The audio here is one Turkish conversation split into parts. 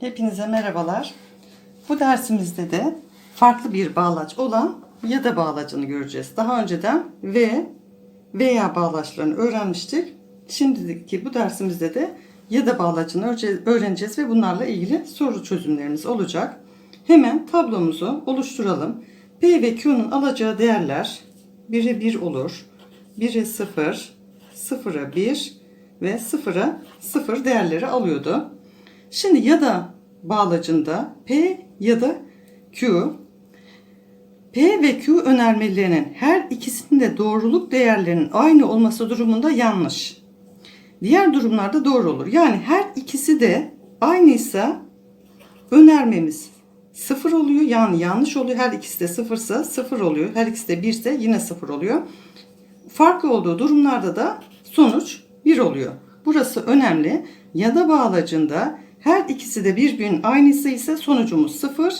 Hepinize merhabalar. Bu dersimizde de farklı bir bağlaç olan ya da bağlacını göreceğiz. Daha önceden ve veya bağlaçlarını öğrenmiştik. Şimdiki bu dersimizde de ya da bağlacını öğre- öğreneceğiz ve bunlarla ilgili soru çözümlerimiz olacak. Hemen tablomuzu oluşturalım. P ve Q'nun alacağı değerler 1'e 1 olur. 1'e 0, 0'a 1 ve 0'a 0 değerleri alıyordu. Şimdi ya da bağlacında P ya da Q P ve Q önermelerinin her ikisinin de doğruluk değerlerinin aynı olması durumunda yanlış. Diğer durumlarda doğru olur. Yani her ikisi de aynıysa önermemiz sıfır oluyor. Yani yanlış oluyor. Her ikisi de sıfırsa sıfır oluyor. Her ikisi de birse yine sıfır oluyor. Farklı olduğu durumlarda da sonuç bir oluyor. Burası önemli. Ya da bağlacında her ikisi de birbirinin aynısı ise sonucumuz sıfır.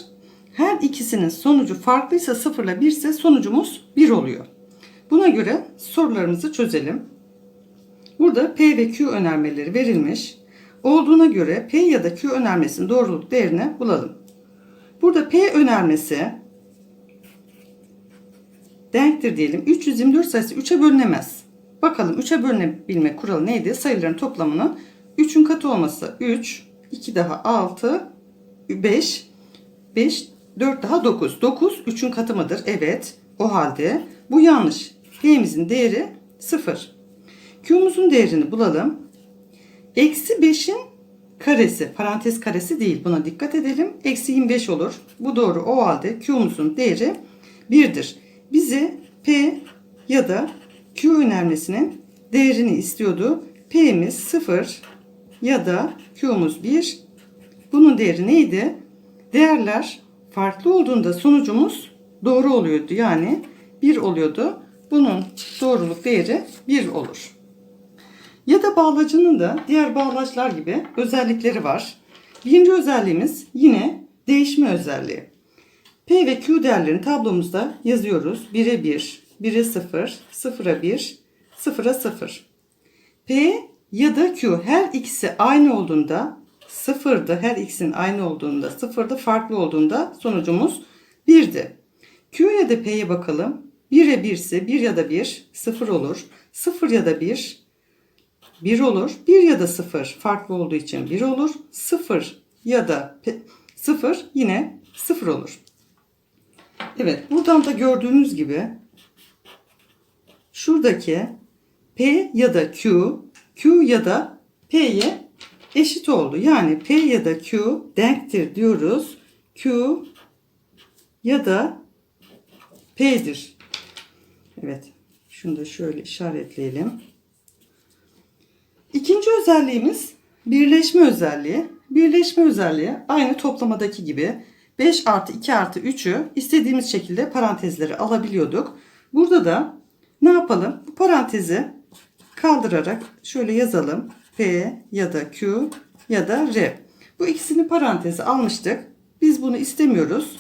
Her ikisinin sonucu farklıysa sıfırla bir ise sonucumuz bir oluyor. Buna göre sorularımızı çözelim. Burada P ve Q önermeleri verilmiş. Olduğuna göre P ya da Q önermesinin doğruluk değerini bulalım. Burada P önermesi denktir diyelim. 324 sayısı 3'e bölünemez. Bakalım 3'e bölünebilme kuralı neydi? Sayıların toplamının 3'ün katı olması 3, 2 daha 6, 5, 5, 4 daha 9. 9 3'ün katı mıdır? Evet. O halde bu yanlış. P'mizin değeri 0. Q'muzun değerini bulalım. Eksi 5'in karesi, parantez karesi değil. Buna dikkat edelim. Eksi 25 olur. Bu doğru. O halde Q'muzun değeri 1'dir. Bize P ya da Q önermesinin değerini istiyordu. P'miz 0 ya da Q'muz 1. Bunun değeri neydi? Değerler farklı olduğunda sonucumuz doğru oluyordu. Yani 1 oluyordu. Bunun doğruluk değeri 1 olur. Ya da bağlacının da diğer bağlaçlar gibi özellikleri var. Birinci özelliğimiz yine değişme özelliği. P ve Q değerlerini tablomuzda yazıyoruz. 1'e 1, 1'e 0, 0'a 1, 0'a 0. P ya da Q her ikisi aynı olduğunda sıfırdı. Her ikisinin aynı olduğunda sıfırdı. Farklı olduğunda sonucumuz 1'di. Q ya da P'ye bakalım. 1'e 1 ise 1 ya da 1 0 olur. 0 ya da 1 1 olur. 1 ya da 0 farklı olduğu için 1 olur. 0 ya da 0 yine 0 olur. Evet buradan da gördüğünüz gibi şuradaki P ya da Q, Q ya da P'ye eşit oldu. Yani P ya da Q denktir diyoruz. Q ya da P'dir. Evet. Şunu da şöyle işaretleyelim. İkinci özelliğimiz birleşme özelliği. Birleşme özelliği aynı toplamadaki gibi 5 artı 2 artı 3'ü istediğimiz şekilde parantezleri alabiliyorduk. Burada da ne yapalım? Bu parantezi kaldırarak şöyle yazalım. P ya da Q ya da R. Bu ikisini paranteze almıştık. Biz bunu istemiyoruz.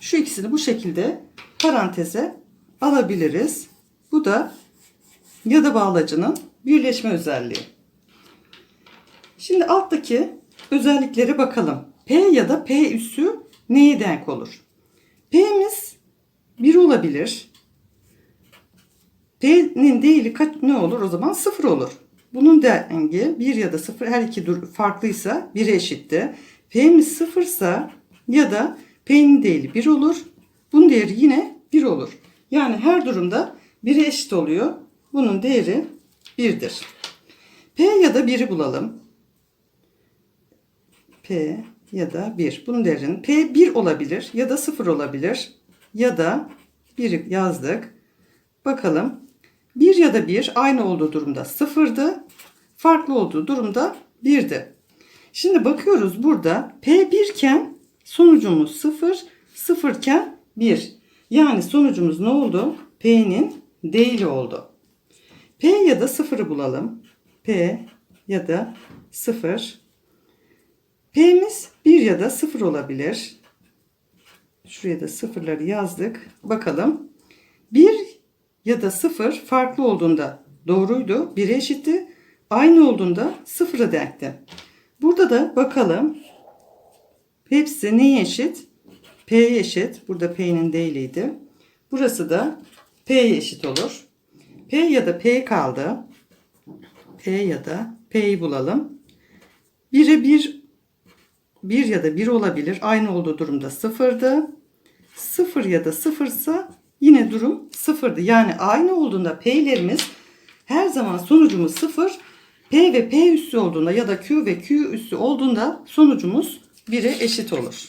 Şu ikisini bu şekilde paranteze alabiliriz. Bu da ya da bağlacının birleşme özelliği. Şimdi alttaki özelliklere bakalım. P ya da P üssü neye denk olur? P'miz 1 olabilir. P'nin değili kaç ne olur? O zaman 0 olur. Bunun dengi 1 ya da 0 her iki dur farklıysa 1'e eşitti. P'miz 0 ise ya da P'nin değili 1 olur. Bunun değeri yine 1 olur. Yani her durumda 1'e eşit oluyor. Bunun değeri 1'dir. P ya da 1'i bulalım. P ya da 1. Bunun değerinin P 1 olabilir ya da 0 olabilir. Ya da 1 yazdık. Bakalım. 1 ya da 1 aynı olduğu durumda 0'dı. Farklı olduğu durumda 1'di. Şimdi bakıyoruz burada P 1 iken sonucumuz 0, 0 iken 1. Yani sonucumuz ne oldu? P'nin değili oldu. P ya da 0'ı bulalım. P ya da 0. P'miz 1 ya da 0 olabilir. Şuraya da sıfırları yazdık. Bakalım. 1 ya da 0 farklı olduğunda doğruydu. 1'e eşitti. Aynı olduğunda 0'a denkti. Burada da bakalım. Hepsi neye eşit? P'ye eşit. Burada P'nin değiliydi. Burası da P'ye eşit olur. P ya da P kaldı. P ya da P'yi bulalım. 1'e 1 1 ya da 1 olabilir. Aynı olduğu durumda sıfırdı. 0 ya da 0 ise yine durum sıfırdı. Yani aynı olduğunda P'lerimiz her zaman sonucumuz 0. P ve P üssü olduğunda ya da Q ve Q üssü olduğunda sonucumuz 1'e eşit olur.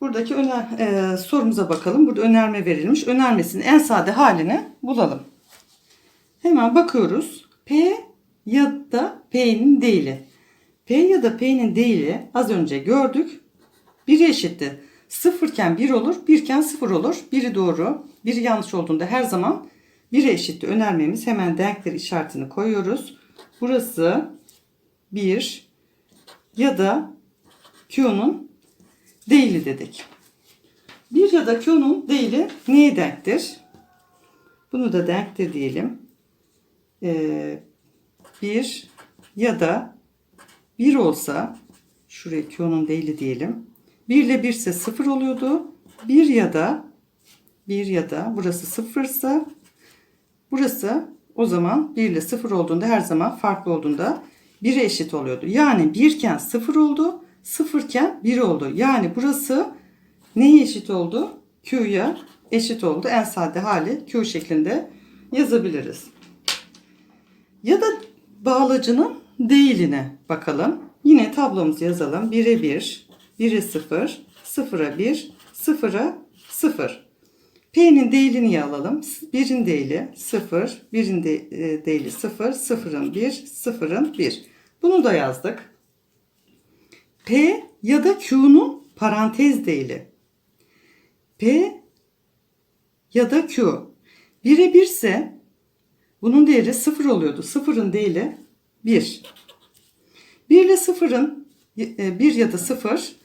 Buradaki öner, e, sorumuza bakalım. Burada önerme verilmiş. Önermesinin en sade halini bulalım. Hemen bakıyoruz. P ya da P'nin değili. P ya da P'nin değili az önce gördük. 1'e eşitti. Sıfırken 1 olur, 1 iken 0 olur. Biri doğru, biri yanlış olduğunda her zaman 1'e eşitti. Önermemiz hemen denkler işaretini koyuyoruz. Burası 1 ya da Q'nun değili dedik. 1 ya da Q'nun değili neye denktir? Bunu da denktir diyelim. Ee, 1 ya da 1 olsa şuraya Q'nun değili diyelim. 1 ile 1 ise 0 oluyordu. 1 ya da 1 ya da burası 0 ise burası o zaman 1 ile 0 olduğunda her zaman farklı olduğunda 1'e eşit oluyordu. Yani 1 iken 0 oldu. 0 iken 1 oldu. Yani burası neye eşit oldu? Q'ya eşit oldu. En sade hali Q şeklinde yazabiliriz. Ya da bağlacının değiline bakalım. Yine tablomuzu yazalım. 1'e 1, 1'e 0, 0'a 1, 0'a 0. P'nin değilini alalım. 1'in değili 0, 1'in de, e, değili 0, 0'ın 1, 0'ın 1. Bunu da yazdık. P ya da Q'nun parantez değili. P ya da Q. 1'e 1 ise bunun değeri 0 oluyordu. 0'ın değili 1. 1 ile 0'ın 1 ya da 0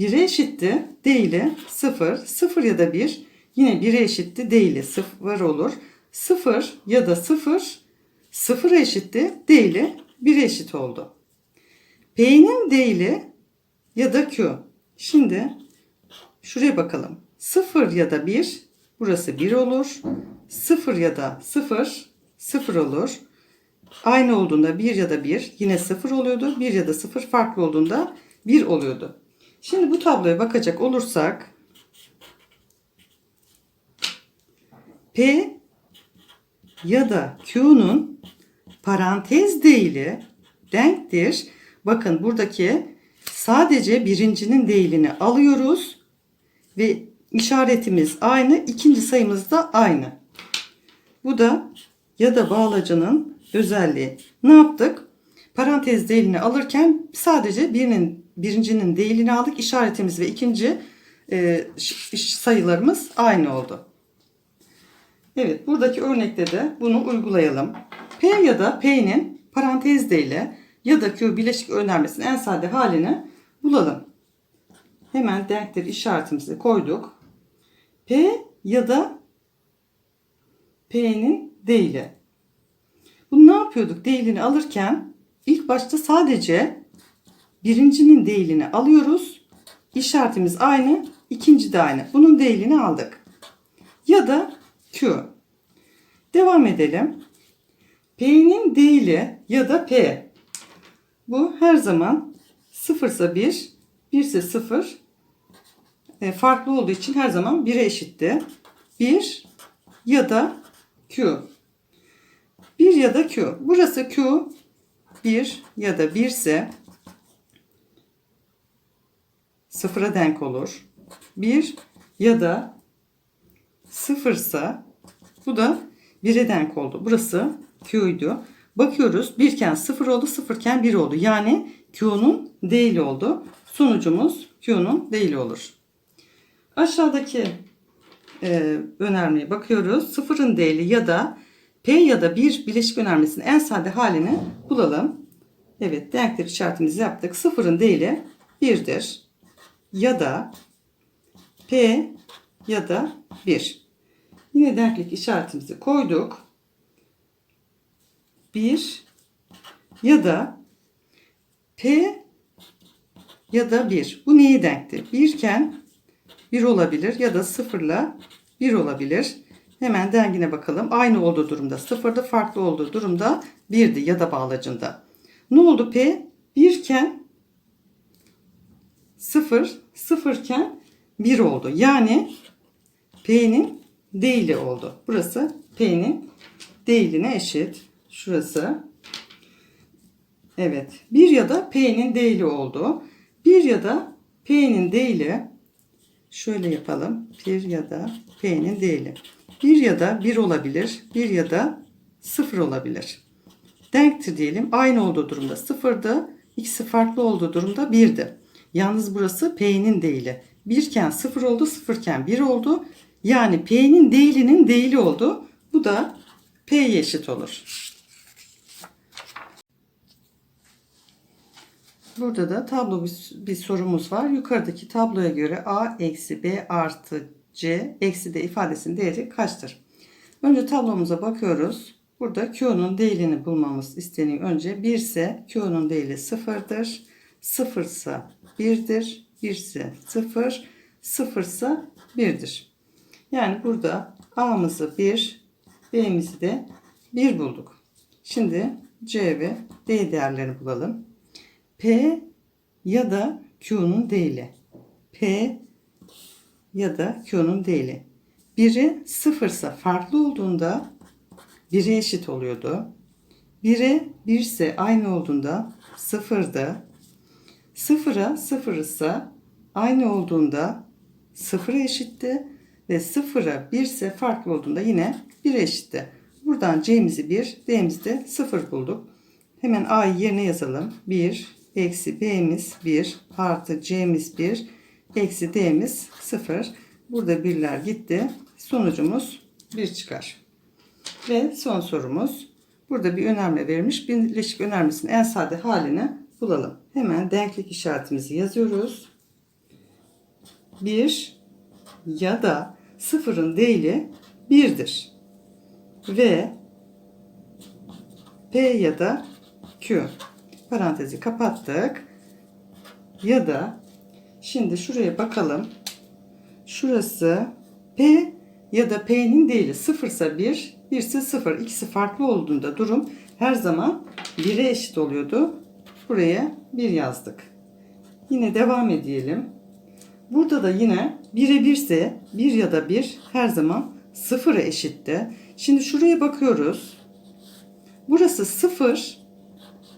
1'e eşitti. Değili 0. 0 ya da 1 yine 1'e eşitti. Değili 0 olur. 0 ya da 0 0'a eşitti. Değili 1'e eşit oldu. P'nin değili ya da Q. Şimdi şuraya bakalım. 0 ya da 1 burası 1 olur. 0 ya da 0 0 olur. Aynı olduğunda 1 ya da 1 yine 0 oluyordu. 1 ya da 0 farklı olduğunda 1 oluyordu. Şimdi bu tabloya bakacak olursak P ya da Q'nun parantez değili denktir. Bakın buradaki sadece birincinin değilini alıyoruz ve işaretimiz aynı, ikinci sayımız da aynı. Bu da ya da bağlacının özelliği. Ne yaptık? Parantez değilini alırken sadece birinin birincinin değilini aldık. İşaretimiz ve ikinci e, sayılarımız aynı oldu. Evet buradaki örnekte de bunu uygulayalım. P ya da P'nin parantez değili ya da Q bileşik önermesinin en sade halini bulalım. Hemen denkleri işaretimizi koyduk. P ya da P'nin değili. Bunu ne yapıyorduk? Değilini alırken ilk başta sadece birincinin değilini alıyoruz. İşaretimiz aynı. ikinci de aynı. Bunun değilini aldık. Ya da Q. Devam edelim. P'nin değili ya da P. Bu her zaman 0 ise 1, 1 ise 0. E, farklı olduğu için her zaman 1'e eşitti. 1 ya da Q. 1 ya da Q. Burası Q 1 ya da 1 ise sıfıra denk olur. 1 ya da 0 ise bu da 1'e denk oldu. Burası Q'ydu. Bakıyoruz 1 iken 0 oldu 0 iken 1 oldu. Yani Q'nun değili oldu. Sonucumuz Q'nun değili olur. Aşağıdaki e, önermeye bakıyoruz. Sıfırın değili ya da P ya da 1 bileşik önermesinin en sade halini bulalım. Evet denkler işaretimizi yaptık. Sıfırın değili 1'dir. Ya da P ya da 1. Yine denklik işaretimizi koyduk. 1 ya da P ya da 1. Bu neye denkti? 1 iken 1 olabilir ya da 0 ile 1 olabilir. Hemen dengine bakalım. Aynı olduğu durumda 0'dı, farklı olduğu durumda 1'di ya da bağlacında. Ne oldu P? 1 iken 0, 0 iken 1 oldu. Yani P'nin değili oldu. Burası P'nin değiline eşit. Şurası. Evet. 1 ya da P'nin değili oldu. 1 ya da P'nin değili şöyle yapalım. 1 ya da P'nin değili. 1 ya da 1 olabilir. 1 ya da 0 olabilir. Denktir diyelim. Aynı olduğu durumda 0'dı. İkisi farklı olduğu durumda 1'di. Yalnız burası P'nin değili. 1 iken 0 oldu, 0 iken 1 oldu. Yani P'nin değilinin değili oldu. Bu da P'ye eşit olur. Burada da tablo bir, sorumuz var. Yukarıdaki tabloya göre A eksi B artı C eksi D ifadesinin değeri kaçtır? Önce tablomuza bakıyoruz. Burada Q'nun değilini bulmamız isteniyor. Önce 1 ise Q'nun değili 0'dır. 0 ise 1'dir. 1 ise 0. 0 ise 1'dir. Yani burada A'mızı 1, B'mizi de 1 bulduk. Şimdi C ve D değerlerini bulalım. P ya da Q'nun değili. P ya da Q'nun değili. Biri sıfırsa farklı olduğunda 1'e eşit oluyordu. 1'e 1 ise aynı olduğunda sıfırdı. Sıfıra sıfır ise aynı olduğunda sıfıra eşitti. Ve sıfıra 1 ise farklı olduğunda yine 1'e eşitti. Buradan C'mizi 1, D'mizi de 0 bulduk. Hemen A'yı yerine yazalım. 1, eksi B'miz 1, artı C'miz 1, eksi D'miz 0. Burada birler gitti. Sonucumuz 1 çıkar. Ve son sorumuz. Burada bir önerme verilmiş. Birleşik önermesinin en sade halini bulalım. Hemen denklik işaretimizi yazıyoruz. 1 ya da 0'ın değili 1'dir. Ve P ya da Q parantezi kapattık. Ya da şimdi şuraya bakalım. Şurası P ya da P'nin değili 0 ise 1, 1 ise 0. İkisi farklı olduğunda durum her zaman 1'e eşit oluyordu. Buraya 1 yazdık. Yine devam edelim. Burada da yine 1'e 1 ise 1 ya da 1 her zaman 0'a eşitti. Şimdi şuraya bakıyoruz. Burası 0,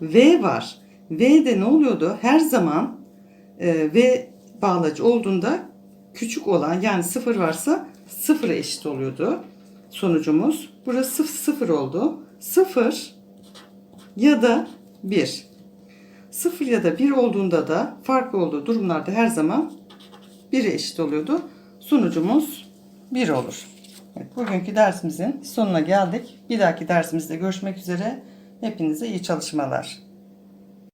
V var. V'de ne oluyordu? Her zaman e, V bağlacı olduğunda küçük olan yani 0 varsa 0'a eşit oluyordu. Sonucumuz burası 0 oldu. 0 ya da 1. 0 ya da 1 olduğunda da farklı olduğu durumlarda her zaman 1'e eşit oluyordu. Sonucumuz 1 olur. Evet, bugünkü dersimizin sonuna geldik. Bir dahaki dersimizde görüşmek üzere. Hepinize iyi çalışmalar.